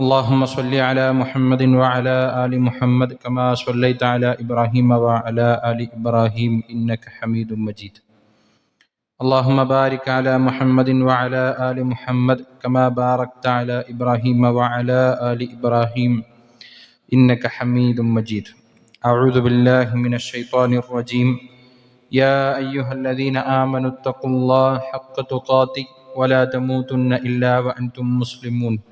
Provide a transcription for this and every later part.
اللهم صل على محمد وعلى آل محمد كما صليت على إبراهيم وعلى آل إبراهيم إنك حميد مجيد. اللهم بارك على محمد وعلى آل محمد كما باركت على إبراهيم وعلى آل إبراهيم إنك حميد مجيد. أعوذ بالله من الشيطان الرجيم. يا أيها الذين آمنوا اتقوا الله حق تقاته ولا تموتن إلا وأنتم مسلمون.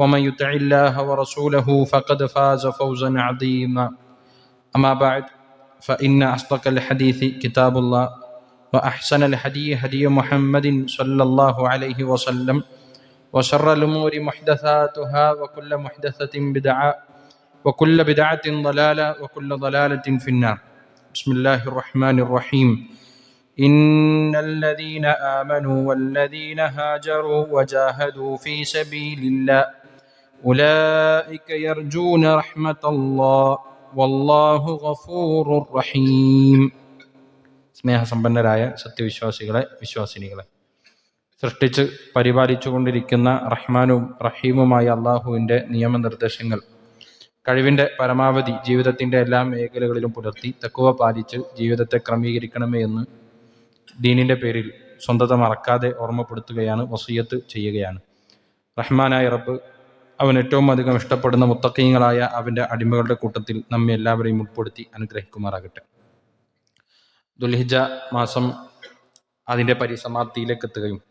ومن يطع الله ورسوله فقد فاز فوزا عظيما. أما بعد فإن أصدق الحديث كتاب الله وأحسن الهدي هدي محمد صلى الله عليه وسلم وشر الأمور محدثاتها وكل محدثة بدعة وكل بدعة ضلالة وكل ضلالة في النار. بسم الله الرحمن الرحيم. إن الذين آمنوا والذين هاجروا وجاهدوا في سبيل الله أولئك يرجون رحمة الله والله غفور رحيم സ്നേഹസമ്പന്നരായ സത്യവിശ്വാസികളെ വിശ്വാസിനികളെ സൃഷ്ടിച്ച് പരിപാലിച്ചുകൊണ്ടിരിക്കുന്ന റഹ്മാനും റഹീമുമായ അള്ളാഹുവിൻ്റെ നിയമനിർദ്ദേശങ്ങൾ കഴിവിൻ്റെ പരമാവധി ജീവിതത്തിൻ്റെ എല്ലാ മേഖലകളിലും പുലർത്തി തക്കുവ പാലിച്ച് ജീവിതത്തെ ക്രമീകരിക്കണമേ എന്ന് ദീനിൻ്റെ പേരിൽ സ്വന്തത മറക്കാതെ ഓർമ്മപ്പെടുത്തുകയാണ് വസീയത്ത് ചെയ്യുകയാണ് റഹ്മാനായ റബ്ബ് അവൻ ഏറ്റവും അധികം ഇഷ്ടപ്പെടുന്ന മുത്തക്കീങ്ങളായ അവന്റെ അടിമകളുടെ കൂട്ടത്തിൽ നമ്മെ എല്ലാവരെയും ഉൾപ്പെടുത്തി അനുഗ്രഹിക്കുമാറാകട്ടെ. ദുൽഹിജ മാസം അതിന്റെ പരിസമാപ്തിയിലേക്ക് എത്തുകയും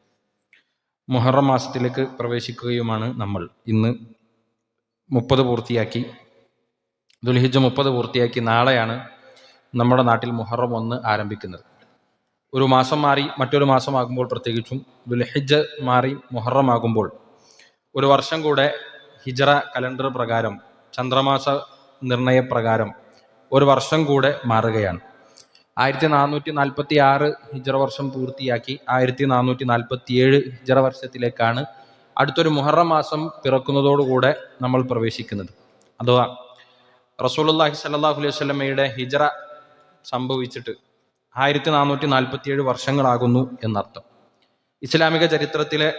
മുഹറം മാസത്തിലേക്ക് പ്രവേശിക്കുകയുമാണ് നമ്മൾ. ഇന്ന് മുപ്പത് പൂർത്തിയാക്കി. ദുൽഹിജ മുപ്പത് പൂർത്തിയാക്കി നാളെയാണ് നമ്മുടെ നാട്ടിൽ മുഹറം ഒന്ന് ആരംഭിക്കുന്നത്. ഒരു മാസം മാറി മറ്റൊരു മാസമാകുമ്പോൾ പ്രത്യേകിച്ചും ദുൽഹിജ് മാറി മുഹറം ആകുമ്പോൾ ഒരു വർഷം കൂടെ ഹിജറ കലണ്ടർ പ്രകാരം ചന്ദ്രമാസ നിർണയപ്രകാരം ഒരു വർഷം കൂടെ മാറുകയാണ്. ആയിരത്തി നാനൂറ്റി നാൽപ്പത്തി ആറ് ഹിജറ വർഷം പൂർത്തിയാക്കി ആയിരത്തി നാനൂറ്റി നാൽപ്പത്തി ഏഴ് ഹിജറ വർഷത്തിലേക്കാണ് അടുത്തൊരു മുഹറം മാസം പിറക്കുന്നതോടുകൂടെ നമ്മൾ പ്രവേശിക്കുന്നത്. അഥവാ റസൂലുള്ളാഹി സല്ലാഹു അലൈഹി വസല്ലമയുടെ ഹിജറ സംഭവിച്ചിട്ട് ആയിരത്തി നാനൂറ്റി നാൽപ്പത്തി ഏഴ് വർഷങ്ങളാകുന്നു എന്നർത്ഥം. ഇസ്ലാമിക ചരിത്രത്തിലെ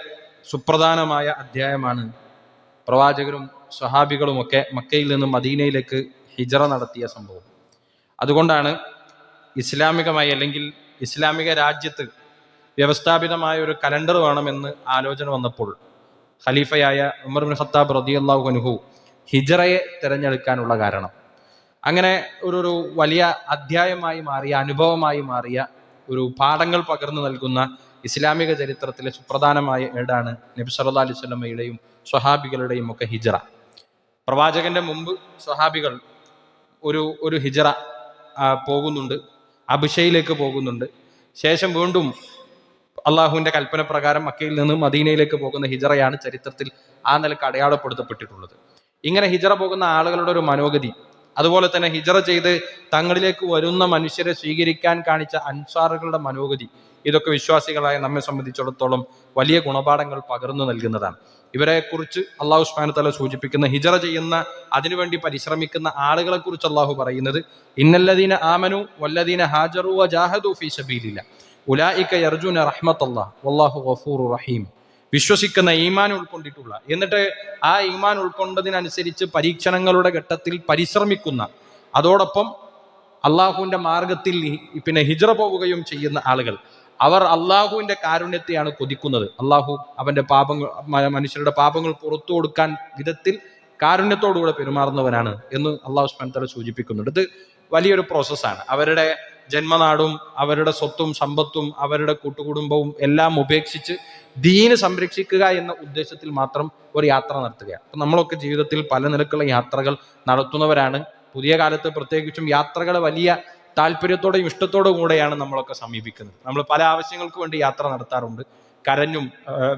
സുപ്രധാനമായ അധ്യായമാണ് പ്രവാചകരും സ്വഹാബികളുമൊക്കെ മക്കയിൽ നിന്നും മദീനയിലേക്ക് ഹിജറ നടത്തിയ സംഭവം. അതുകൊണ്ടാണ് ഇസ്ലാമികമായി അല്ലെങ്കിൽ ഇസ്ലാമിക രാജ്യത്ത് വ്യവസ്ഥാപിതമായ ഒരു കലണ്ടർ വേണമെന്ന് ആലോചന വന്നപ്പോൾ ഖലീഫയായ ഉമർ ബിൻ ഖത്താബ് റദിയല്ലാഹു അനുഹു ഹിജറയെ തിരഞ്ഞെടുക്കാനുള്ള കാരണം. അങ്ങനെ ഒരു ഒരു വലിയ അധ്യായമായി മാറിയ അനുഭവമായി മാറിയ ഒരു പാഠങ്ങൾ പകർന്നു നൽകുന്ന ഇസ്ലാമിക ചരിത്രത്തിലെ സുപ്രധാനമായ ഏടാണ് നബി സല്ലാ അലൈഹി സ്വലമയുടെയും സ്വഹാബികളുടെയും ഒക്കെ ഹിജറ. പ്രവാചകന്റെ മുമ്പ് സ്വഹാബികൾ ഒരു ഒരു ഹിജറ പോകുന്നുണ്ട് അഭിഷയിലേക്ക് പോകുന്നുണ്ട്. ശേഷം വീണ്ടും അള്ളാഹുവിന്റെ കൽപ്പന പ്രകാരം മക്കയിൽ നിന്ന് മദീനയിലേക്ക് പോകുന്ന ഹിജറയാണ് ചരിത്രത്തിൽ ആ നിലയ്ക്ക് അടയാളപ്പെടുത്തപ്പെട്ടിട്ടുള്ളത്. ഇങ്ങനെ ഹിജറ പോകുന്ന ആളുകളുടെ ഒരു മനോഗതി അതുപോലെ തന്നെ ഹിജറ ചെയ്ത് തങ്ങളിലേക്ക് വരുന്ന മനുഷ്യരെ സ്വീകരിക്കാൻ കാണിച്ച അൻസാറുകളുടെ മനോഗതി. ഇതൊക്കെ വിശ്വാസികളായ നമ്മെ സംബന്ധിച്ചിടത്തോളം വലിയ ഗുണപാഠങ്ങൾ പകർന്നു നൽകുന്നതാണ്. ഇവരെക്കുറിച്ച് അള്ളാഹു സ്മാനത്തല തല സൂചിപ്പിക്കുന്ന ഹിജറ ചെയ്യുന്ന അതിനുവേണ്ടി പരിശ്രമിക്കുന്ന ആളുകളെക്കുറിച്ച് അള്ളാഹു പറയുന്നത് ഇന്നല്ലദീന ആമനു വല്ലദീന ഹാജറു ജാഹദു ഫീ സബീലില്ല. ഉലായിക്ക യർജുന റഹ്മത്തല്ലാ വല്ലാഹു റഹീം. വിശ്വസിക്കുന്ന ഈമാൻ ഉൾക്കൊണ്ടിട്ടുള്ള എന്നിട്ട് ആ ഈമാൻ ഉൾക്കൊണ്ടതിനനുസരിച്ച് പരീക്ഷണങ്ങളുടെ ഘട്ടത്തിൽ പരിശ്രമിക്കുന്ന അതോടൊപ്പം അള്ളാഹുവിന്റെ മാർഗത്തിൽ പിന്നെ ഹിജറ പോവുകയും ചെയ്യുന്ന ആളുകൾ. അവർ അള്ളാഹുവിന്റെ കാരുണ്യത്തെയാണ് കൊതിക്കുന്നത്. അള്ളാഹു അവന്റെ പാപങ്ങൾ മനുഷ്യരുടെ പാപങ്ങൾ പുറത്തു കൊടുക്കാൻ വിധത്തിൽ കാരുണ്യത്തോടുകൂടെ പെരുമാറുന്നവനാണ് എന്ന് അള്ളാഹു സ്മാനത്തോടെ സൂചിപ്പിക്കുന്നുണ്ട്. ഇത് വലിയൊരു പ്രോസസ്സാണ്. അവരുടെ ജന്മനാടും അവരുടെ സ്വത്തും സമ്പത്തും അവരുടെ കൂട്ടുകുടുംബവും എല്ലാം ഉപേക്ഷിച്ച് ദീന് സംരക്ഷിക്കുക എന്ന ഉദ്ദേശത്തിൽ മാത്രം ഒരു യാത്ര നടത്തുക അപ്പൊ നമ്മളൊക്കെ ജീവിതത്തിൽ പല നിലക്കുള്ള യാത്രകൾ നടത്തുന്നവരാണ്. പുതിയ കാലത്ത് പ്രത്യേകിച്ചും യാത്രകൾ വലിയ താല്പര്യത്തോടെയും ഇഷ്ടത്തോടും കൂടെയാണ് നമ്മളൊക്കെ സമീപിക്കുന്നത്. നമ്മൾ പല ആവശ്യങ്ങൾക്ക് വേണ്ടി യാത്ര നടത്താറുണ്ട്. കരഞ്ഞും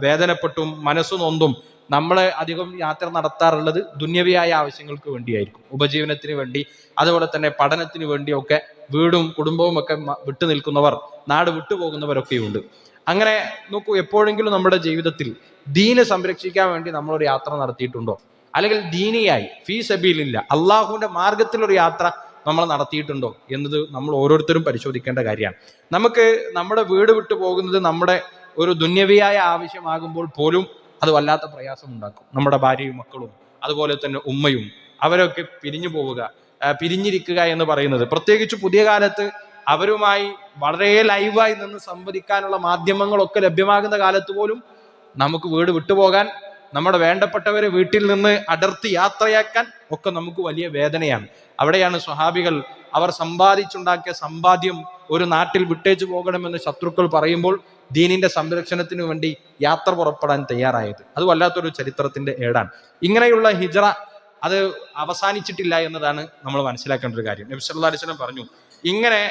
വേദനപ്പെട്ടും മനസ്സു നൊന്തും നമ്മൾ അധികം യാത്ര നടത്താറുള്ളത് ദുന്യവിയായ ആവശ്യങ്ങൾക്ക് വേണ്ടിയായിരിക്കും. ഉപജീവനത്തിന് വേണ്ടി അതുപോലെ തന്നെ പഠനത്തിന് വേണ്ടിയൊക്കെ വീടും കുടുംബവും ഒക്കെ വിട്ടു നിൽക്കുന്നവർ നാട് വിട്ടുപോകുന്നവരൊക്കെയുണ്ട്. അങ്ങനെ നോക്കൂ എപ്പോഴെങ്കിലും നമ്മുടെ ജീവിതത്തിൽ ദീന് സംരക്ഷിക്കാൻ വേണ്ടി നമ്മളൊരു യാത്ര നടത്തിയിട്ടുണ്ടോ? അല്ലെങ്കിൽ ദീനിയായി ഫീ സബീലില്ല അള്ളാഹുവിന്റെ മാർഗത്തിലൊരു യാത്ര നമ്മൾ നടത്തിയിട്ടുണ്ടോ? എന്നത് നമ്മൾ ഓരോരുത്തരും പരിശോധിക്കേണ്ട കാര്യമാണ്. നമുക്ക് നമ്മുടെ വീട് വിട്ടു പോകുന്നത് നമ്മുടെ ഒരു ദുന്യവിയായ ആവശ്യമാകുമ്പോൾ പോലും അത് വല്ലാത്ത പ്രയാസം ഉണ്ടാക്കും നമ്മുടെ ഭാര്യയും മക്കളും അതുപോലെ തന്നെ ഉമ്മയും അവരൊക്കെ പിരിഞ്ഞു പോവുക പിരിഞ്ഞിരിക്കുക എന്ന് പറയുന്നത്. പ്രത്യേകിച്ച് പുതിയ കാലത്ത് അവരുമായി വളരെ ലൈവായി നിന്ന് സംവദിക്കാനുള്ള മാധ്യമങ്ങളൊക്കെ ലഭ്യമാകുന്ന കാലത്ത് പോലും നമുക്ക് വീട് വിട്ടുപോകാൻ നമ്മുടെ വേണ്ടപ്പെട്ടവരെ വീട്ടിൽ നിന്ന് അടർത്തി യാത്രയാക്കാൻ ഒക്കെ നമുക്ക് വലിയ വേദനയാണ്. അവിടെയാണ് സ്വഹാബികൾ അവർ സമ്പാദിച്ചുണ്ടാക്കിയ സമ്പാദ്യം ഒരു നാട്ടിൽ വിട്ടേച്ചു പോകണമെന്ന് ശത്രുക്കൾ പറയുമ്പോൾ ദീനിന്റെ സംരക്ഷണത്തിന് വേണ്ടി യാത്ര പുറപ്പെടാൻ തയ്യാറായത്. അത് വല്ലാത്തൊരു ചരിത്രത്തിന്റെ ഏടാണ്. ഇങ്ങനെയുള്ള ഹിജറ അത് അവസാനിച്ചിട്ടില്ല എന്നതാണ് നമ്മൾ മനസ്സിലാക്കേണ്ട ഒരു കാര്യം. നബി സല്ലല്ലാഹു അലൈഹി പറഞ്ഞു ഇങ്ങനെ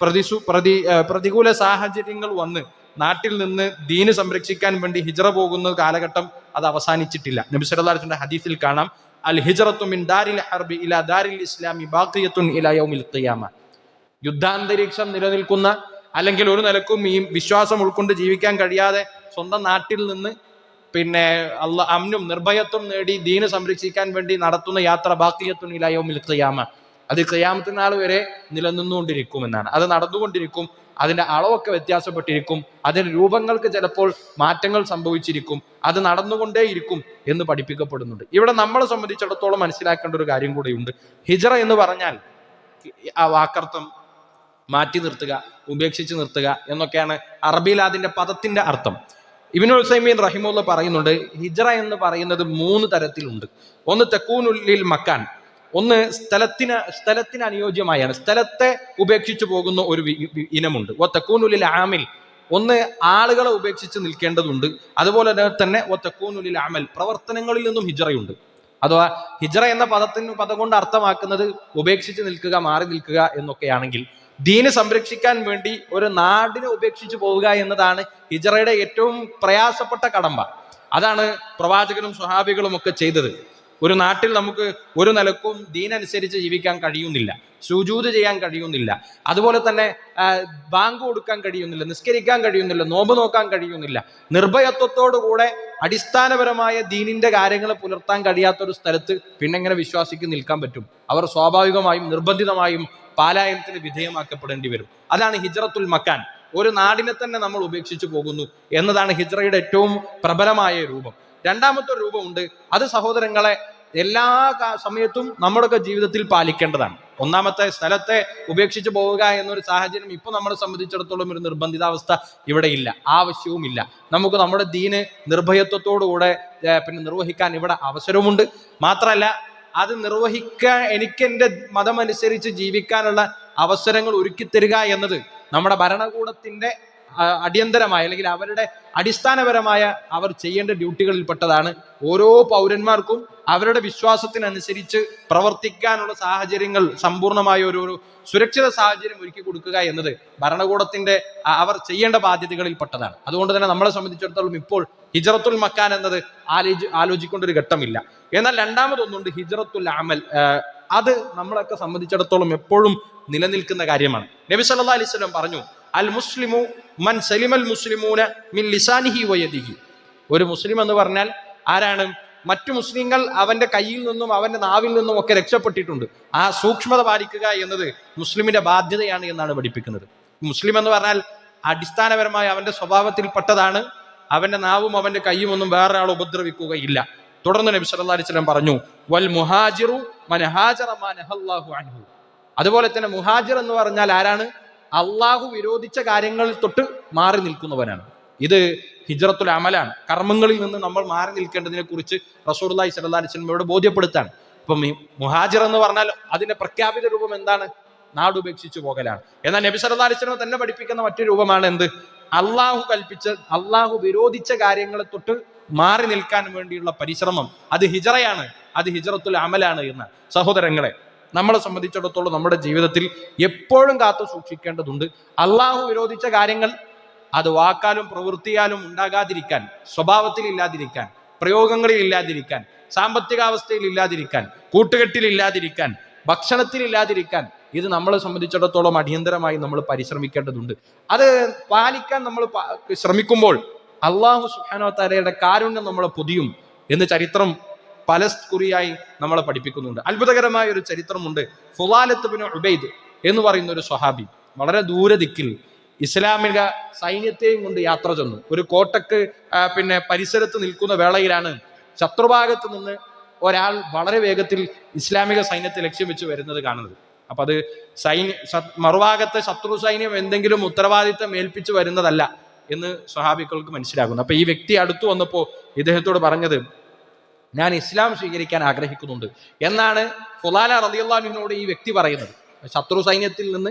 പ്രതിസു പ്രതി പ്രതികൂല സാഹചര്യങ്ങൾ വന്ന് നാട്ടിൽ നിന്ന് ദീന് സംരക്ഷിക്കാൻ വേണ്ടി ഹിജറ പോകുന്ന കാലഘട്ടം അത് അവസാനിച്ചിട്ടില്ല. നബി വസല്ലം ഹദീസിൽ കാണാം അൽ ഹിജറത്തും ദാരിൽ ഹർബി ഇലാ ദാരിൽ ഇസ്ലാമി ബാക്കിയത്തുൻ ഇലാ യൗമിൽ ഖിയാമ. യുദ്ധാന്തരീക്ഷം നിലനിൽക്കുന്ന അല്ലെങ്കിൽ ഒരു നിലക്കും ഈ വിശ്വാസം ഉൾക്കൊണ്ട് ജീവിക്കാൻ കഴിയാതെ സ്വന്തം നാട്ടിൽ നിന്ന് പിന്നെ അമ്നും നിർഭയത്വം നേടി ദീന് സംരക്ഷിക്കാൻ വേണ്ടി നടത്തുന്ന യാത്ര ബാക്കിയത്തുൻ ഇലായോമിൽ ഖിയാമ. അത് ഖിയാമത്തിനാൾ വരെ നിലനിന്നുകൊണ്ടിരിക്കുമെന്നാണ്. അത് നടന്നുകൊണ്ടിരിക്കും അതിന്റെ അളവൊക്കെ വ്യത്യാസപ്പെട്ടിരിക്കും അതിന്റെ രൂപങ്ങൾക്ക് ചിലപ്പോൾ മാറ്റങ്ങൾ സംഭവിച്ചിരിക്കും അത് നടന്നുകൊണ്ടേയിരിക്കും എന്ന് പഠിപ്പിക്കപ്പെടുന്നുണ്ട്. ഇവിടെ നമ്മളെ സംബന്ധിച്ചിടത്തോളം മനസ്സിലാക്കേണ്ട ഒരു കാര്യം കൂടെയുണ്ട്. ഹിജറ എന്ന് പറഞ്ഞാൽ ആ വാക്കർത്ഥം മാറ്റി നിർത്തുക ഉപേക്ഷിച്ച് നിർത്തുക എന്നൊക്കെയാണ് അറബിയിൽ അതിന്റെ പദത്തിന്റെ അർത്ഥം. ഇബിനുൽ സൈമീൻ റഹിമുള്ള പറയുന്നുണ്ട് ഹിജറ എന്ന് പറയുന്നത് മൂന്ന് തരത്തിലുണ്ട്. ഒന്ന് തെക്കൂനുള്ളിൽ മക്കാൻ ഒന്ന് സ്ഥലത്തിന് സ്ഥലത്തിന് അനുയോജ്യമായാണ്. സ്ഥലത്തെ ഉപേക്ഷിച്ചു പോകുന്ന ഒരു ഇനമുണ്ട്. ഓ തെക്കൂനുള്ളിൽ ആമിൽ. ഒന്ന് ആളുകളെ ഉപേക്ഷിച്ച് നിൽക്കേണ്ടതുണ്ട്. അതുപോലെ തന്നെ ഒത്തക്കൂനുലിൽ ആമൽ പ്രവർത്തനങ്ങളിൽ നിന്നും ഹിജറയുണ്ട്. അഥവാ ഹിജറ എന്ന പദത്തിന് പദം കൊണ്ട് അർത്ഥമാക്കുന്നത് ഉപേക്ഷിച്ച് നിൽക്കുക മാറി നിൽക്കുക എന്നൊക്കെയാണെങ്കിൽ ദീന് സംരക്ഷിക്കാൻ വേണ്ടി ഒരു നാടിനെ ഉപേക്ഷിച്ച് പോവുക എന്നതാണ് ഹിജറയുടെ ഏറ്റവും പ്രയാസപ്പെട്ട കടമ്പ. അതാണ് പ്രവാചകനും സ്വഹാബികളും ഒക്കെ ചെയ്തത്. ഒരു നാട്ടിൽ നമുക്ക് ഒരു നിലക്കും ദീനനുസരിച്ച് ജീവിക്കാൻ കഴിയുന്നില്ല സുജൂത് ചെയ്യാൻ കഴിയുന്നില്ല അതുപോലെ തന്നെ ബാങ്ക് കൊടുക്കാൻ കഴിയുന്നില്ല നിസ്കരിക്കാൻ കഴിയുന്നില്ല നോമ്പ് നോക്കാൻ കഴിയുന്നില്ല നിർഭയത്വത്തോടുകൂടെ അടിസ്ഥാനപരമായ ദീനിന്റെ കാര്യങ്ങൾ പുലർത്താൻ കഴിയാത്ത ഒരു സ്ഥലത്ത് പിന്നെങ്ങനെ വിശ്വാസിക്ക് നിൽക്കാൻ പറ്റും? അവർ സ്വാഭാവികമായും നിർബന്ധിതമായും പാലായനത്തിന് വിധേയമാക്കപ്പെടേണ്ടി വരും. അതാണ് ഹിജ്റത്തുൽ മക്കാൻ. ഒരു നാടിനെ തന്നെ നമ്മൾ ഉപേക്ഷിച്ചു പോകുന്നു എന്നതാണ് ഹിജ്റയുടെ ഏറ്റവും പ്രബലമായ രൂപം. രണ്ടാമത്തെ രൂപമുണ്ട്. അത് സഹോദരങ്ങളെ എല്ലാ സമയത്തും നമ്മുടെയൊക്കെ ജീവിതത്തിൽ പാലിക്കേണ്ടതാണ്. ഒന്നാമത്തെ സ്ഥലത്തെ ഉപേക്ഷിച്ച് പോവുക എന്നൊരു സാഹചര്യം ഇപ്പൊ നമ്മളെ സംബന്ധിച്ചിടത്തോളം ഒരു നിർബന്ധിതാവസ്ഥ ഇവിടെ ഇല്ല. ആവശ്യവും ഇല്ല. നമുക്ക് നമ്മുടെ ദീന് നിർഭയത്വത്തോടുകൂടെ പിന്നെ നിർവഹിക്കാൻ ഇവിടെ അവസരവുമുണ്ട്. മാത്രമല്ല അത് നിർവഹിക്കാൻ എനിക്ക് എന്റെ മതമനുസരിച്ച് ജീവിക്കാനുള്ള അവസരങ്ങൾ ഒരുക്കി തരിക എന്നത് നമ്മുടെ ഭരണകൂടത്തിന്റെ അടിയന്തരമായ അല്ലെങ്കിൽ അവരുടെ അടിസ്ഥാനപരമായ അവർ ചെയ്യേണ്ട ഡ്യൂട്ടികളിൽപ്പെട്ടതാണ് ഓരോ പൗരന്മാർക്കും അവരുടെ വിശ്വാസത്തിനനുസരിച്ച് പ്രവർത്തിക്കാനുള്ള സാഹചര്യങ്ങൾ സമ്പൂർണമായ ഒരു ഒരു സുരക്ഷിത സാഹചര്യം ഒരുക്കി കൊടുക്കുക എന്നത് ഭരണകൂടത്തിന്റെ അവർ ചെയ്യേണ്ട ബാധ്യതകളിൽപ്പെട്ടതാണ് അതുകൊണ്ട് തന്നെ നമ്മളെ സംബന്ധിച്ചിടത്തോളം ഇപ്പോൾ ഹിജറത്തുൽ മക്കാൻ എന്നത് ആലോചി ആലോചിക്കേണ്ട ഒരു ഘട്ടമില്ല. എന്നാൽ രണ്ടാമതൊന്നുണ്ട് ഹിജറത്തുൽ അമൽ. അത് നമ്മളൊക്കെ സംബന്ധിച്ചിടത്തോളം എപ്പോഴും നിലനിൽക്കുന്ന കാര്യമാണ്. നബി സല്ലാ അലൈഹി വസല്ലം പറഞ്ഞു അൽ മുസ്ലിമു മൻ സലിമൽ മുസ്ലിമൂന മിൻ ലിസാനിഹി വയദിഹി ഒരു മുസ്ലിം എന്ന് പറഞ്ഞാൽ ആരാണ്? മറ്റു മുസ്ലിങ്ങൾ അവന്റെ കയ്യിൽ നിന്നും അവന്റെ നാവിൽ നിന്നും ഒക്കെ രക്ഷപ്പെട്ടിട്ടുണ്ട്. ആ സൂക്ഷ്മത പാലിക്കുക എന്നത് മുസ്ലിമിന്റെ ബാധ്യതയാണ് എന്നാണ് പഠിപ്പിക്കുന്നത്. മുസ്ലിം എന്ന് പറഞ്ഞാൽ അടിസ്ഥാനപരമായി അവന്റെ സ്വഭാവത്തിൽപ്പെട്ടതാണ്. അവന്റെ നാവും അവന്റെ കൈയും ഒന്നും വേറെ ആൾ ഉപദ്രവിക്കുകയില്ല. തുടർന്ന് നബി സല്ലല്ലാഹു അലൈഹി വസല്ലം പറഞ്ഞു വൽ മുഹാജിറു മൻ ഹാജറ മാ നഹല്ലാഹു അൻഹു. അതുപോലെ തന്നെ മുഹാജിർ എന്ന് പറഞ്ഞാൽ ആരാണ്? അള്ളാഹു വിരോധിച്ച കാര്യങ്ങളിൽ തൊട്ട് മാറി നിൽക്കുന്നവനാണ്. ഇത് ഹിജ്റത്തുൽ അമലാണ്. കർമ്മങ്ങളിൽ നിന്ന് നമ്മൾ മാറി നിൽക്കേണ്ടതിനെ കുറിച്ച് റസൂർലായി സല്ലല്ലാഹു അലൈഹി വസല്ലമയോട് ബോധ്യപ്പെടുത്താണ്. ഇപ്പം മുഹാജിർ എന്ന് പറഞ്ഞാൽ അതിന്റെ പ്രഖ്യാപിത രൂപം എന്താണ്? നാടുപേക്ഷിച്ചു പോകലാണ്. എന്നാൽ നബി വസല്ലം തന്നെ പഠിപ്പിക്കുന്ന മറ്റൊരു രൂപമാണ് എന്ത്? അള്ളാഹു കൽപ്പിച്ച അള്ളാഹു വിരോധിച്ച കാര്യങ്ങളെ തൊട്ട് മാറി നിൽക്കാൻ വേണ്ടിയുള്ള പരിശ്രമം. അത് ഹിജറയാണ്. അത് ഹിജറത്തുൽ അമലാണ് എന്ന്. സഹോദരങ്ങളെ നമ്മളെ സംബന്ധിച്ചിടത്തോളം നമ്മുടെ ജീവിതത്തിൽ എപ്പോഴും കാത്തു സൂക്ഷിക്കേണ്ടതുണ്ട്. അള്ളാഹു വിരോധിച്ച കാര്യങ്ങൾ അത് വാക്കാലും പ്രവൃത്തിയാലും ഉണ്ടാകാതിരിക്കാൻ സ്വഭാവത്തിൽ ഇല്ലാതിരിക്കാൻ പ്രയോഗങ്ങളിൽ ഇല്ലാതിരിക്കാൻ സാമ്പത്തികാവസ്ഥയിൽ ഇല്ലാതിരിക്കാൻ കൂട്ടുകെട്ടിൽ ഇല്ലാതിരിക്കാൻ ഭക്ഷണത്തിൽ ഇല്ലാതിരിക്കാൻ ഇത് നമ്മളെ സംബന്ധിച്ചിടത്തോളം അടിയന്തരമായി നമ്മൾ പരിശ്രമിക്കേണ്ടതുണ്ട്. അത് പാലിക്കാൻ നമ്മൾ ശ്രമിക്കുമ്പോൾ അള്ളാഹു സുഹാനോ തലയുടെ കാരുണ്യം നമ്മളെ പൊതിയും എന്ന് ചരിത്രം പല കുറിയായി നമ്മളെ പഠിപ്പിക്കുന്നുണ്ട്. അത്ഭുതകരമായ ഒരു ചരിത്രമുണ്ട് ഫുലാലത്ത് ബിൻ ഉബൈദ് എന്ന് പറയുന്ന ഒരു സ്വഹാബി. വളരെ ദൂരദിക്കിൽ ഇസ്ലാമിക സൈന്യത്തെയും കൊണ്ട് യാത്ര ചെന്നു. ഒരു കോട്ടക്ക് പിന്നെ പരിസരത്ത് നിൽക്കുന്ന വേളയിലാണ് ശത്രുഭാഗത്ത് നിന്ന് ഒരാൾ വളരെ വേഗത്തിൽ ഇസ്ലാമിക സൈന്യത്തെ ലക്ഷ്യം വെച്ച് വരുന്നത് കാണുന്നത്. അപ്പൊ അത് സൈന്യ മറുഭാഗത്തെ ശത്രു സൈന്യം എന്തെങ്കിലും ഉത്തരവാദിത്തം ഏൽപ്പിച്ചു വരുന്നതല്ല എന്ന് സ്വഹാബികൾക്ക് മനസ്സിലാകുന്നു. അപ്പൊ ഈ വ്യക്തി അടുത്തു വന്നപ്പോൾ ഇദ്ദേഹത്തോട് പറഞ്ഞത് ഞാൻ ഇസ്ലാം സ്വീകരിക്കാൻ ആഗ്രഹിക്കുന്നുണ്ട്. എന്നാണ് ഫുലാല റളിയല്ലാഹുവിനോട് ഈ വ്യക്തി പറയുന്നത്. ശത്രു സൈന്യത്തിൽ നിന്ന്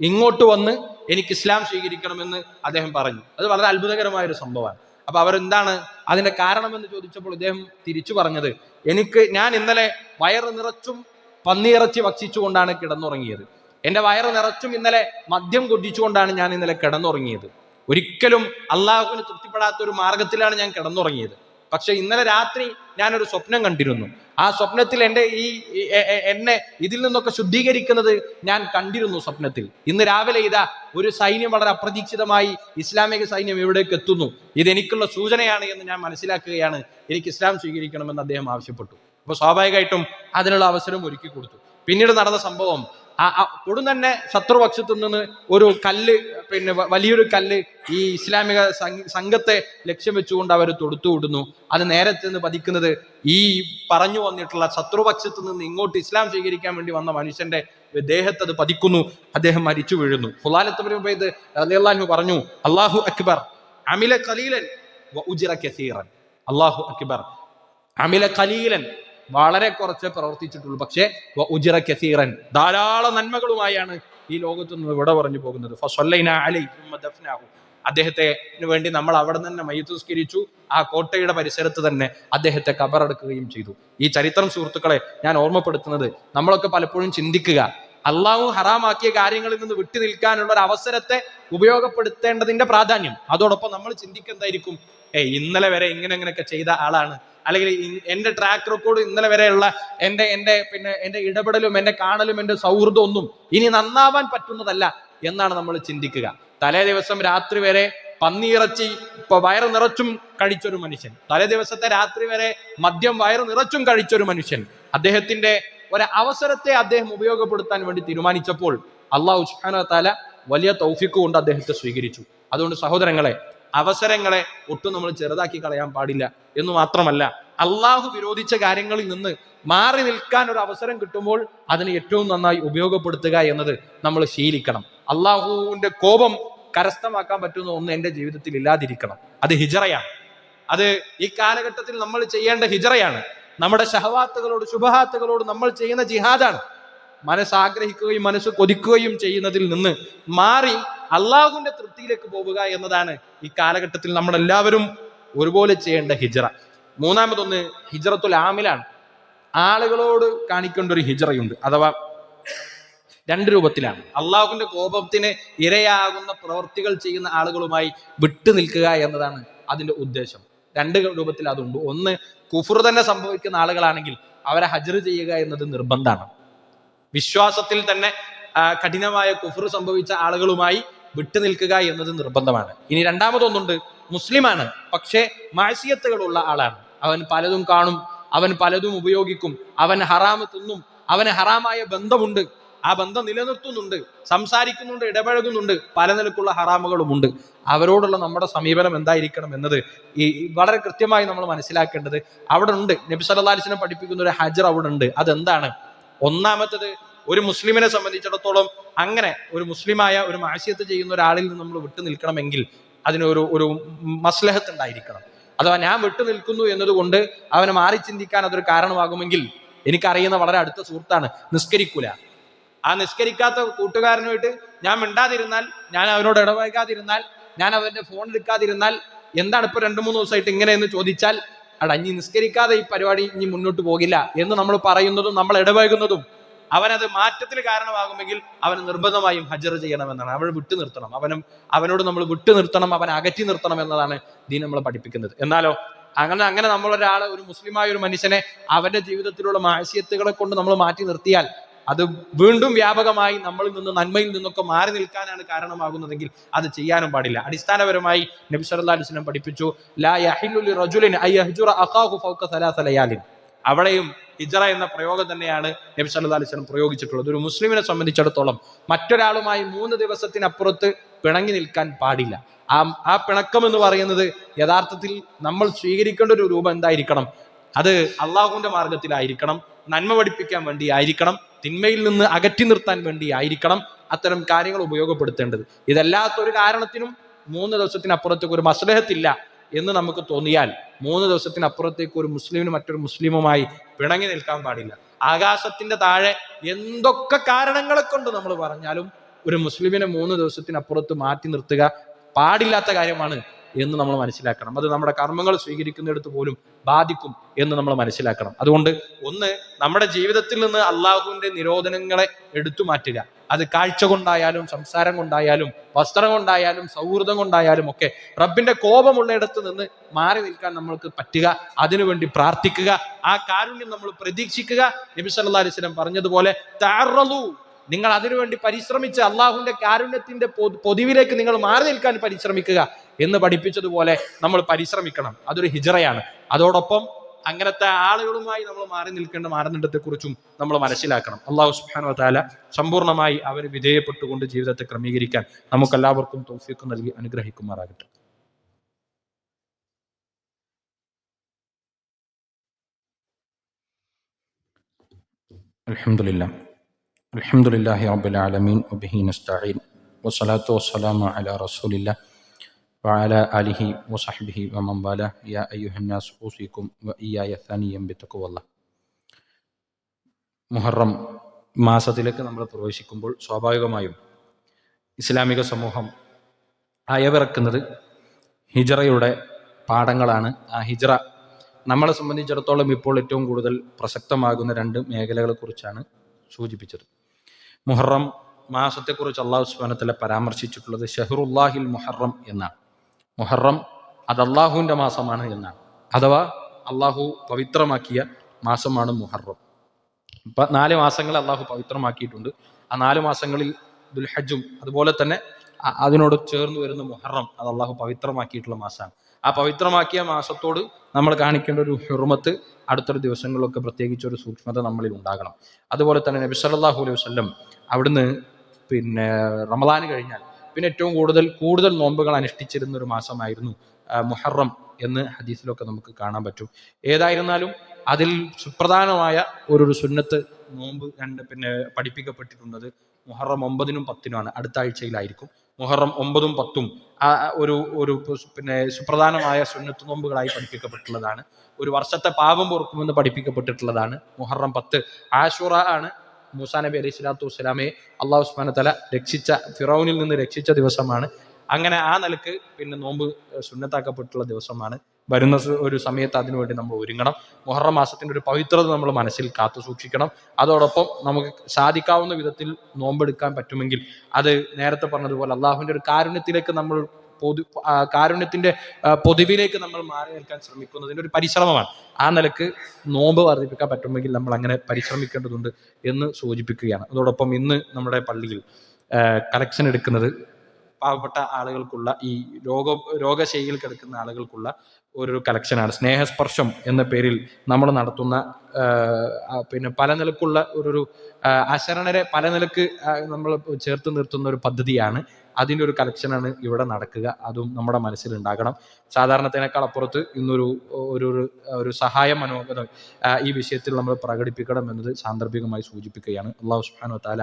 ഇങ്ങോട്ട് വന്ന് എനിക്ക് ഇസ്ലാം സ്വീകരിക്കണമെന്ന് അദ്ദേഹം പറഞ്ഞു. അത് വളരെ അത്ഭുതകരമായ ഒരു സംഭവമാണ്. അപ്പൊ അവരെന്താണ് അതിന്റെ കാരണം എന്ന് ചോദിച്ചപ്പോൾ ഇദ്ദേഹം തിരിച്ചു പറഞ്ഞത് എനിക്ക് ഞാൻ ഇന്നലെ വയറ് നിറച്ചും പന്നിയിറച്ചി ഭക്ഷിച്ചുകൊണ്ടാണ് കിടന്നുറങ്ങിയത്. എന്റെ വയറ് നിറച്ചും ഇന്നലെ മദ്യം കുടിച്ചുകൊണ്ടാണ് ഞാൻ ഇന്നലെ കിടന്നുറങ്ങിയത്. ഒരിക്കലും അള്ളാഹുവിന് തൃപ്തിപ്പെടാത്ത ഒരു മാർഗത്തിലാണ് ഞാൻ കിടന്നുറങ്ങിയത്. പക്ഷെ ഇന്നലെ രാത്രി ഞാനൊരു സ്വപ്നം കണ്ടിരുന്നു. ആ സ്വപ്നത്തിൽ എന്റെ ഈ എന്നെ ഇതിൽ നിന്നൊക്കെ ശുദ്ധീകരിക്കുന്നത് ഞാൻ കണ്ടിരുന്നു സ്വപ്നത്തിൽ. ഇന്ന് രാവിലെ ഇതാ ഒരു സൈന്യം വളരെ അപ്രതീക്ഷിതമായി ഇസ്ലാമിക സൈന്യം ഇവിടേക്ക് എത്തുന്നു. ഇത് എനിക്കുള്ള സൂചനയാണ് എന്ന് ഞാൻ മനസ്സിലാക്കുകയാണ്. എനിക്ക് ഇസ്ലാം സ്വീകരിക്കണമെന്ന് അദ്ദേഹം ആവശ്യപ്പെട്ടു. അപ്പൊ സ്വാഭാവികമായിട്ടും അതിനുള്ള അവസരം ഒരുക്കി കൊടുത്തു. പിന്നീട് നടന്ന സംഭവം ഉടൻ തന്നെ ശത്രുപക്ഷത്തു നിന്ന് ഒരു കല്ല് പിന്നെ വലിയൊരു കല്ല് ഈ ഇസ്ലാമിക സംഘ- സംഘത്തെ ലക്ഷ്യം വെച്ചുകൊണ്ട് അവർ തൊടുത്തു വിടുന്നു. അത് നേരെ ചെന്ന് പതിക്കുന്നത് ഈ പറഞ്ഞു വന്നിട്ടുള്ള ശത്രുപക്ഷത്തു നിന്ന് ഇങ്ങോട്ട് ഇസ്ലാം സ്വീകരിക്കാൻ വേണ്ടി വന്ന മനുഷ്യന്റെ ദേഹത്ത് അത് പതിക്കുന്നു. അദ്ദേഹം മരിച്ചു വീഴുന്നു. ഫുലാലത്ത് റളിയല്ലാഹു പറഞ്ഞു അള്ളാഹു അക്ബർ അമില കലീലൻ കസീറൻ. അള്ളാഹു അക്ബർ അമില കലീലൻ വളരെ കുറച്ച് പ്രവർത്തിച്ചിട്ടുള്ളൂ. പക്ഷേ ഉജ്റ കസീറൻ. ധാരാളം നന്മകളുമായാണ് ഈ ലോകത്തു നിന്ന് ഇവിടെ പറഞ്ഞു പോകുന്നത്. അദ്ദേഹത്തെ വേണ്ടി നമ്മൾ അവിടെ തന്നെ മയ്യത്തുസ്കരിച്ചു ആ കോട്ടയുടെ പരിസരത്ത് തന്നെ അദ്ദേഹത്തെ കബറടക്കുകയും ചെയ്തു. ഈ ചരിത്രം സുഹൃത്തുക്കളെ ഞാൻ ഓർമ്മപ്പെടുത്തുന്നത് നമ്മളൊക്കെ പലപ്പോഴും ചിന്തിക്കുക അള്ളാഹു ഹറാമാക്കിയ കാര്യങ്ങളിൽ നിന്ന് വിട്ടു നിൽക്കാനുള്ള ഒരു അവസരത്തെ ഉപയോഗപ്പെടുത്തേണ്ടതിന്റെ പ്രാധാന്യം. അതോടൊപ്പം നമ്മൾ ചിന്തിക്കുന്നതായിരിക്കും ഏ ഇന്നലെ വരെ ഇങ്ങനെ ഇങ്ങനെയൊക്കെ ചെയ്ത ആളാണ്. അല്ലെങ്കിൽ എന്റെ ട്രാക്ക് റെക്കോർഡ് ഇന്നലെ വരെയുള്ള എന്റെ എന്റെ പിന്നെ എന്റെ ഇടപെടലും എന്റെ കാണലും എന്റെ സൗഹൃദം ഒന്നും ഇനി നന്നാവാൻ പറ്റുന്നതല്ല എന്നാണ് നമ്മൾ ചിന്തിക്കുക. തലേ ദിവസം രാത്രി വരെ പന്നിയിറച്ചി ഇപ്പൊ വയറ് നിറച്ചും കഴിച്ചൊരു മനുഷ്യൻ. തലേ ദിവസത്തെ രാത്രി വരെ മദ്യം വയറ് നിറച്ചും കഴിച്ചൊരു മനുഷ്യൻ. അദ്ദേഹത്തിന്റെ ഒരു അവസരത്തെ അദ്ദേഹം ഉപയോഗപ്പെടുത്താൻ വേണ്ടി തീരുമാനിച്ചപ്പോൾ അള്ളാഹു സുബ്ഹാനഹു വ വലിയ തൗഫിക്ക് കൊണ്ട് അദ്ദേഹത്തെ സ്വീകരിച്ചു. അതുകൊണ്ട് സഹോദരങ്ങളെ അവസരങ്ങളെ ഒട്ടും നമ്മൾ ചെറുതാക്കി കളയാൻ പാടില്ല എന്ന് മാത്രമല്ല അള്ളാഹു വിരോധിച്ച കാര്യങ്ങളിൽ നിന്ന് മാറി നിൽക്കാൻ ഒരു അവസരം കിട്ടുമ്പോൾ അതിനെ ഏറ്റവും നന്നായി ഉപയോഗപ്പെടുത്തുക എന്നത് നമ്മൾ ശീലിക്കണം. അള്ളാഹുവിന്റെ കോപം കരസ്ഥമാക്കാൻ പറ്റുന്ന ഒന്ന് എന്റെ ജീവിതത്തിൽ ഇല്ലാതിരിക്കണം. അത് ഹിജറയാണ്. അത് ഈ കാലഘട്ടത്തിൽ നമ്മൾ ചെയ്യേണ്ട ഹിജറയാണ്. നമ്മുടെ ഷഹവാത്തുകളോട് ശുഭഹാത്തുകളോട് നമ്മൾ ചെയ്യുന്ന ജിഹാദാണ്. മനസ്സാഗ്രഹിക്കുകയും മനസ്സ് കൊതിക്കുകയും ചെയ്യുന്നതിൽ നിന്ന് മാറി അള്ളാഹുവിന്റെ തൃപ്തിയിലേക്ക് പോവുക എന്നതാണ് ഈ കാലഘട്ടത്തിൽ നമ്മൾ എല്ലാവരും ഒരുപോലെ ചെയ്യേണ്ട ഹിജറ. മൂന്നാമതൊന്ന് ഹിജറത്തുൽ ആമിലാണ്. ആളുകളോട് കാണിക്കേണ്ട ഒരു ഹിജറയുണ്ട്. അഥവാ രണ്ട് രൂപത്തിലാണ്. അള്ളാഹുവിന്റെ കോപത്തിന് ഇരയാകുന്ന പ്രവർത്തികൾ ചെയ്യുന്ന ആളുകളുമായി വിട്ടു നിൽക്കുക എന്നതാണ് അതിന്റെ ഉദ്ദേശം. രണ്ട് രൂപത്തിൽ അതുണ്ട്. ഒന്ന് കുഫുർ തന്നെ സംഭവിക്കുന്ന ആളുകളാണെങ്കിൽ അവരെ ഹജർ ചെയ്യുക എന്നത് നിർബന്ധമാണ്. വിശ്വാസത്തിൽ തന്നെ കഠിനമായ കുഫർ സംഭവിച്ച ആളുകളുമായി വിട്ടു നിൽക്കുക എന്നത് നിർബന്ധമാണ്. ഇനി രണ്ടാമതൊന്നുണ്ട് മുസ്ലിമാണ്. പക്ഷേ മാസിയത്തുകളുള്ള ആളാണ്. അവൻ പലതും കാണും അവൻ പലതും ഉപയോഗിക്കും അവൻ ഹറാമ് തിന്നും അവന് ഹറാമായ ബന്ധമുണ്ട്. ആ ബന്ധം നിലനിർത്തുന്നുണ്ട് സംസാരിക്കുന്നുണ്ട് ഇടപഴകുന്നുണ്ട് പല നിലക്കുള്ള ഹറാമുകളുമുണ്ട്. അവരോടുള്ള നമ്മുടെ സമീപനം എന്തായിരിക്കണം എന്നത് ഈ വളരെ കൃത്യമായി നമ്മൾ മനസ്സിലാക്കേണ്ടത് അവിടെ ഉണ്ട് നബി വസല്ലം പഠിപ്പിക്കുന്ന ഒരു ഹജർ അവിടെ ഉണ്ട് അതെന്താണ്? ഒന്നാമത്തത് ഒരു മുസ്ലിമിനെ സംബന്ധിച്ചിടത്തോളം അങ്ങനെ ഒരു മുസ്ലിമായ ഒരു മാശയത്ത് ചെയ്യുന്ന ഒരാളിൽ നിന്ന് നമ്മൾ വിട്ടു നിൽക്കണമെങ്കിൽ അതിനൊരു ഒരു മസ്ലഹത്ത് ഉണ്ടായിരിക്കണം. അഥവാ ഞാൻ വിട്ടു നിൽക്കുന്നു എന്നതുകൊണ്ട് അവനെ മാറി ചിന്തിക്കാൻ അതൊരു കാരണമാകുമെങ്കിൽ എനിക്കറിയുന്ന വളരെ അടുത്ത സുഹൃത്താണ് നിസ്കരിക്കൂല. ആ നിസ്കരിക്കാത്ത കൂട്ടുകാരനുമായിട്ട് ഞാൻ മിണ്ടാതിരുന്നാൽ ഞാൻ അവനോട് ഇടപഴകാതിരുന്നാൽ ഞാൻ അവന്റെ ഫോൺ എടുക്കാതിരുന്നാൽ എന്താണ് ഇപ്പൊ രണ്ടു മൂന്ന് ദിവസമായിട്ട് ഇങ്ങനെ എന്ന് ചോദിച്ചാൽ അടഞ്ഞി നിസ്കരിക്കാതെ ഈ പരിപാടി ഇനി മുന്നോട്ട് പോകില്ല എന്ന് നമ്മൾ പറയുന്നതും നമ്മൾ ഇടപഴകുന്നതും അവനത് മാറ്റത്തിന് കാരണമാകുമെങ്കിൽ അവൻ നിർബന്ധമായും ഹജർ ചെയ്യണമെന്നാണ്. അവൻ വിട്ടു നിർത്തണം. അവനും അവനോട് നമ്മൾ വിട്ടു നിർത്തണം. അവൻ അകറ്റി നിർത്തണം എന്നതാണ് ദീൻ നമ്മളെ പഠിപ്പിക്കുന്നത്. എന്നാലോ അങ്ങനെ അങ്ങനെ നമ്മൾ ഒരാളെ ഒരു മുസ്ലിമായ ഒരു മനുഷ്യനെ അവന്റെ ജീവിതത്തിലുള്ള മാസ്യത്തുകളെ കൊണ്ട് നമ്മൾ മാറ്റി നിർത്തിയാൽ അത് വീണ്ടും വ്യാപകമായി നമ്മളിൽ നിന്ന് നന്മയിൽ നിന്നൊക്കെ മാറി നിൽക്കാനാണ് കാരണമാകുന്നതെങ്കിൽ അത് ചെയ്യാനും പാടില്ല. അടിസ്ഥാനപരമായി നബി സല്ലല്ലാഹു അലൈഹി വസല്ലം പഠിപ്പിച്ചു ലാ യഹില്ലു ലിറജുലിൻ അഖാഹു ഹിജറ എന്ന പ്രയോഗം തന്നെയാണ് നബി സല്ലു അലൈഹി സ്വലം പ്രയോഗിച്ചിട്ടുള്ളത്. ഒരു മുസ്ലിമിനെ സംബന്ധിച്ചിടത്തോളം മറ്റൊരാളുമായി മൂന്ന് ദിവസത്തിനപ്പുറത്ത് പിണങ്ങി നിൽക്കാൻ പാടില്ല. ആ ആ പിണക്കം എന്ന് പറയുന്നത് യഥാർത്ഥത്തിൽ നമ്മൾ സ്വീകരിക്കേണ്ട ഒരു രൂപം എന്തായിരിക്കണം? അത് അള്ളാഹുവിന്റെ മാർഗത്തിലായിരിക്കണം നന്മ പഠിപ്പിക്കാൻ വേണ്ടി ആയിരിക്കണം തിന്മയിൽ നിന്ന് അകറ്റി നിർത്താൻ വേണ്ടി ആയിരിക്കണം അത്തരം കാര്യങ്ങൾ ഉപയോഗപ്പെടുത്തേണ്ടത്. ഇതല്ലാത്ത ഒരു കാരണത്തിനും മൂന്ന് ദിവസത്തിനപ്പുറത്തേക്ക് ഒരു മസ്ലഹത്തില്ല എന്ന് നമുക്ക് തോന്നിയാൽ മൂന്ന് ദിവസത്തിനപ്പുറത്തേക്ക് ഒരു മുസ്ലിമിന് മറ്റൊരു മുസ്ലിമുമായി പിണങ്ങി നിൽക്കാൻ പാടില്ല. ആകാശത്തിന്റെ താഴെ എന്തൊക്കെ കാരണങ്ങളെ കൊണ്ട് നമ്മൾ പറഞ്ഞാലും ഒരു മുസ്ലിമിനെ മൂന്ന് ദിവസത്തിനപ്പുറത്ത് മാറ്റി നിർത്തുക പാടില്ലാത്ത കാര്യമാണ് എന്ന് നമ്മൾ മനസ്സിലാക്കണം. അത് നമ്മുടെ കർമ്മങ്ങൾ സ്വീകരിക്കുന്നിടത്ത് പോലും ബാധിക്കും എന്ന് നമ്മൾ മനസ്സിലാക്കണം. അതുകൊണ്ട് ഒന്ന് നമ്മുടെ ജീവിതത്തിൽ നിന്ന് അള്ളാഹുവിന്റെ നിരോധനങ്ങളെ എടുത്തു മാറ്റുക. അത് കാഴ്ച കൊണ്ടായാലും സംസാരം കൊണ്ടായാലും വസ്ത്രം കൊണ്ടായാലും സൗഹൃദം കൊണ്ടായാലും ഒക്കെ റബ്ബിന്റെ കോപമുള്ളയിടത്ത് നിന്ന് മാറി നിൽക്കാൻ നമ്മൾക്ക് പറ്റുക അതിനുവേണ്ടി പ്രാർത്ഥിക്കുക ആ കാരുണ്യം നമ്മൾ പ്രതീക്ഷിക്കുക. നബി സല്ലല്ലാഹു അലൈഹി വസല്ലം പറഞ്ഞതുപോലെ താറലു നിങ്ങൾ അതിനുവേണ്ടി പരിശ്രമിച്ച് അള്ളാഹുവിന്റെ കാരുണ്യത്തിന്റെ പൊതിവിലേക്ക് നിങ്ങൾ മാറി നിൽക്കാൻ പരിശ്രമിക്കുക എന്ന് പഠിപ്പിച്ചതുപോലെ നമ്മൾ പരിശ്രമിക്കണം. അതൊരു ഹിജറയാണ്. അതോടൊപ്പം അങ്ങനത്തെ ആളുകളുമായി നമ്മൾ മാറി നിൽക്കേണ്ട മാനദണ്ഡത്തെ കുറിച്ചും നമ്മൾ മനസ്സിലാക്കണം അള്ളാഹു സുബ്ഹാനഹു വതആല സമ്പൂർണ്ണമായി അവന് വിധേയപ്പെട്ടുകൊണ്ട് ജീവിതത്തെ ക്രമീകരിക്കാൻ നമുക്കെല്ലാവർക്കും തൗഫീഖ് നൽകി അനുഗ്രഹിക്കുമാറാകട്ടെ الحمد لله الحمد لله رب العالمين وبه نستعين والصلاة والسلام على رسول الله وعلى آله وصحبه ومن والاه يا أيها الناس أوصيكم وإياي ثانيا بتقوى الله മുഹറം മാസത്തിലേക്ക് നമ്മൾ പ്രവേശിക്കുമ്പോൾ സ്വാഭാവികമായും ഇസ്ലാമിക സമൂഹം അയവിറക്കുന്നത് ഹിജറയുടെ പാഠങ്ങളാണ് ആ ഹിജറ നമ്മളെ സംബന്ധിച്ചിടത്തോളം ഇപ്പോൾ ഏറ്റവും കൂടുതൽ പ്രസക്തമാകുന്ന രണ്ട് മേഖലകളെ കുറിച്ചാണ് സൂചിപ്പിച്ചത് മുഹറം മാസത്തെക്കുറിച്ച് അള്ളാഹു സുബാനത്തിലെ പരാമർശിച്ചിട്ടുള്ളത് ഷഹറുല്ലാഹിൽ മുഹറം എന്നാണ് മുഹറം അത് അള്ളാഹുവിന്റെ മാസമാണ് എന്നാണ്. അഥവാ അള്ളാഹു പവിത്രമാക്കിയ മാസമാണ് മുഹറം. ഇപ്പൊ നാല് മാസങ്ങൾ അള്ളാഹു പവിത്രമാക്കിയിട്ടുണ്ട്. ആ നാല് മാസങ്ങളിൽ ദുൽഹജും അതുപോലെ തന്നെ അതിനോട് ചേർന്ന് വരുന്ന മുഹറം അത് അള്ളാഹു പവിത്രമാക്കിയിട്ടുള്ള മാസമാണ് ആ പവിത്രമാക്കിയ മാസത്തോട് നമ്മൾ കാണിക്കേണ്ട ഒരു ഹുർമത്ത് അടുത്തൊരു ദിവസങ്ങളിലൊക്കെ പ്രത്യേകിച്ച് ഒരു സൂക്ഷ്മത നമ്മളിൽ ഉണ്ടാകണം. അതുപോലെ തന്നെ നബി സല്ലല്ലാഹു അലൈഹി വസല്ലം അവിടുന്ന് പിന്നെ റമദാന് കഴിഞ്ഞാൽ പിന്നെ ഏറ്റവും കൂടുതൽ കൂടുതൽ നോമ്പുകൾ അനുഷ്ഠിച്ചിരുന്ന ഒരു മാസമായിരുന്നു മുഹറം എന്ന് ഹദീസിലൊക്കെ നമുക്ക് കാണാൻ പറ്റും. ഏതായിരുന്നാലും അതിൽ സുപ്രധാനമായ ഒരു ഒരു സുന്നത്ത് നോമ്പ് രണ്ട് പിന്നെ പഠിപ്പിക്കപ്പെട്ടിട്ടുള്ളത് മുഹറം ഒമ്പതിനും പത്തിനുമാണ് അടുത്ത ആഴ്ചയിലായിരിക്കും. മുഹറം ഒമ്പതും പത്തും ആ ഒരു ഒരു പിന്നെ സുപ്രധാനമായ സുന്നത്ത് നോമ്പുകളായി പഠിപ്പിക്കപ്പെട്ടുള്ളതാണ്. ഒരു വർഷത്തെ പാപം പൊറുക്കുമെന്ന് പഠിപ്പിക്കപ്പെട്ടിട്ടുള്ളതാണ് മുഹറം പത്ത്. ആഷുറ ആണ് മൂസാ നബി അലൈഹി സ്വലാത്തു വസ്സലാമയെ അള്ളാഹു ഉസ്മാന തല രക്ഷിച്ച ഫിറൌനിൽ നിന്ന് രക്ഷിച്ച ദിവസമാണ്. അങ്ങനെ ആ നിലയ്ക്ക് പിന്നെ നോമ്പ് സുന്നത്താക്കപ്പെട്ടുള്ള ദിവസമാണ്. വരുന്ന ഒരു സമയത്ത് അതിനുവേണ്ടി നമ്മൾ ഒരുങ്ങണം. മുഹറം മാസത്തിന്റെ ഒരു പവിത്രത നമ്മൾ മനസ്സിൽ കാത്തു സൂക്ഷിക്കണം. അതോടൊപ്പം നമുക്ക് സാധിക്കാവുന്ന വിധത്തിൽ നോമ്പെടുക്കാൻ പറ്റുമെങ്കിൽ അത് നേരത്തെ പറഞ്ഞതുപോലെ അള്ളാഹുവിന്റെ ഒരു കാരുണ്യത്തിലേക്ക് നമ്മൾ പൊതു കാരുണ്യത്തിന്റെ പൊതുവിലേക്ക് നമ്മൾ മാറി നിൽക്കാൻ ശ്രമിക്കുന്നതിന്റെ ഒരു പരിശ്രമമാണ്. ആ നിലയ്ക്ക് നോമ്പ് വർദ്ധിപ്പിക്കാൻ പറ്റുമെങ്കിൽ നമ്മൾ അങ്ങനെ പരിശ്രമിക്കേണ്ടതുണ്ട് എന്ന് സൂചിപ്പിക്കുകയാണ്. അതോടൊപ്പം ഇന്ന് നമ്മുടെ പള്ളിയിൽ കളക്ഷൻ എടുക്കുന്നത് പാവപ്പെട്ട ആളുകൾക്കുള്ള ഈ രോഗ രോഗശൈലിയിൽ കിടക്കുന്ന ആളുകൾക്കുള്ള ഒരു കളക്ഷനാണ് സ്നേഹസ്പർശം എന്ന പേരിൽ നമ്മൾ നടത്തുന്ന പിന്നെ പല നിലക്കുള്ള ഒരു അശരണരെ പല നിലയ്ക്ക് നമ്മൾ ചേർത്ത് നിർത്തുന്ന ഒരു പദ്ധതിയാണ് അതിന്റെ ഒരു കളക്ഷനാണ് ഇവിടെ നടക്കുക. അതും നമ്മുടെ മനസ്സിൽ ഉണ്ടാകണം. സാധാരണത്തിനേക്കാൾ അപ്പുറത്ത് ഇന്നൊരു ഒരു ഒരു സഹായ മനോഗതം ഈ വിഷയത്തിൽ നമ്മൾ പ്രകടിപ്പിക്കണം എന്നത് സാന്ദർഭികമായി സൂചിപ്പിക്കുകയാണ്. അള്ളാഹു സുഹാനോ താല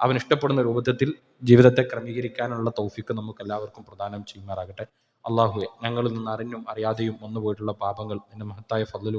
അവൻ ഇഷ്ടപ്പെടുന്ന രൂപത്തിൽ ജീവിതത്തെ ക്രമീകരിക്കാനുള്ള തൗഫിക്ക് നമുക്ക് എല്ലാവർക്കും പ്രദാനം ചെയ്യുമാറാകട്ടെ. അള്ളാഹുവെ ഞങ്ങളിൽ നിന്ന് അറിഞ്ഞും അറിയാതെയും വന്നുപോയിട്ടുള്ള പാപങ്ങൾ എന്റെ മഹത്തായ ഫضل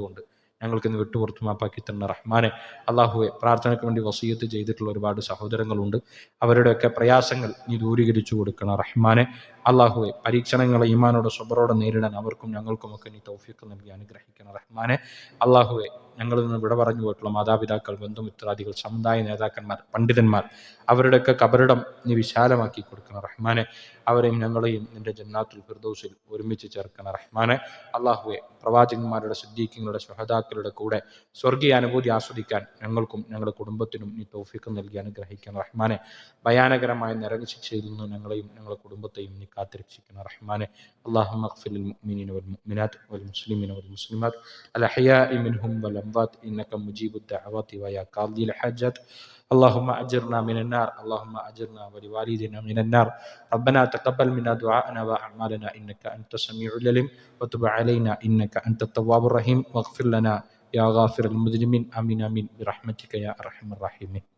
ഞങ്ങൾക്ക് ഇന്ന് വിട്ടുപുറത്തു മാപ്പാക്കി തന്ന റഹ്മാനെ. അള്ളാഹുവെ പ്രാർത്ഥനയ്ക്ക് വേണ്ടി വസീയത്ത് ചെയ്തിട്ടുള്ള ഒരുപാട് സഹോദരങ്ങളുണ്ട്. അവരുടെയൊക്കെ പ്രയാസങ്ങൾ നീ ദൂരീകരിച്ചു കൊടുക്കണം റഹ്മാനെ. അള്ളാഹുവെ പരീക്ഷണങ്ങളെ ഈമാനോടെ സ്വബറോടെ നേരിടാൻ അവർക്കും ഞങ്ങൾക്കുമൊക്കെ നീ തൗഫീഖ് നൽകി അനുഗ്രഹിക്കണം റഹ്മാനെ. അള്ളാഹുവെ ഞങ്ങളിൽ നിന്ന് വിട പറഞ്ഞു പോയിട്ടുള്ള മാതാപിതാക്കൾ ബന്ധുമിത്രാദികൾ സമുദായ നേതാക്കന്മാർ പണ്ഡിതന്മാർ അവരുടെയൊക്കെ കബറിടം നീ വിശാലമാക്കി കൊടുക്കണം റഹ്മാനെ. അവരെയും ഞങ്ങളെയും നിന്റെ ജന്നാത്തുൽ ഫിർദോസിൽ ഒരുമിച്ച് ചേർക്കണം റഹ്മാനെ. അള്ളാഹുവെ പ്രവാചകന്മാരുടെ സിദ്ദീഖങ്ങളുടെ ശഹദാക്കളുടെ കൂടെ സ്വർഗീയ അനുഭൂതി ആസ്വദിക്കാൻ ഞങ്ങൾക്കും ഞങ്ങളുടെ കുടുംബത്തിനും നീ തൗഫീഖ് നൽകി അനുഗ്രഹിക്കണം റഹ്മാനെ. ഭയാനകരമായ നരക ശിക്ഷയിൽ നിന്ന് ഞങ്ങളെയും ഞങ്ങളുടെ കുടുംബത്തെയും നീ കാത്തിരക്ഷിക്കണം റഹ്മാനെ اللهم اغفر للمؤمنين والمؤمنات والمسلمين والمسلمات الأحياء منهم والأموات إنك مجيب الدعوات ويا قاضي الحاجات اللهم أجرنا من النار اللهم أجرنا ولوالدنا من النار ربنا تقبل منا دعاءنا وأعمالنا إنك أنت السميع العليم وتب علينا إنك أنت التواب الرحيم واغفر لنا يا غافر المذنبين آمين آمين برحمتك يا أرحم الراحمين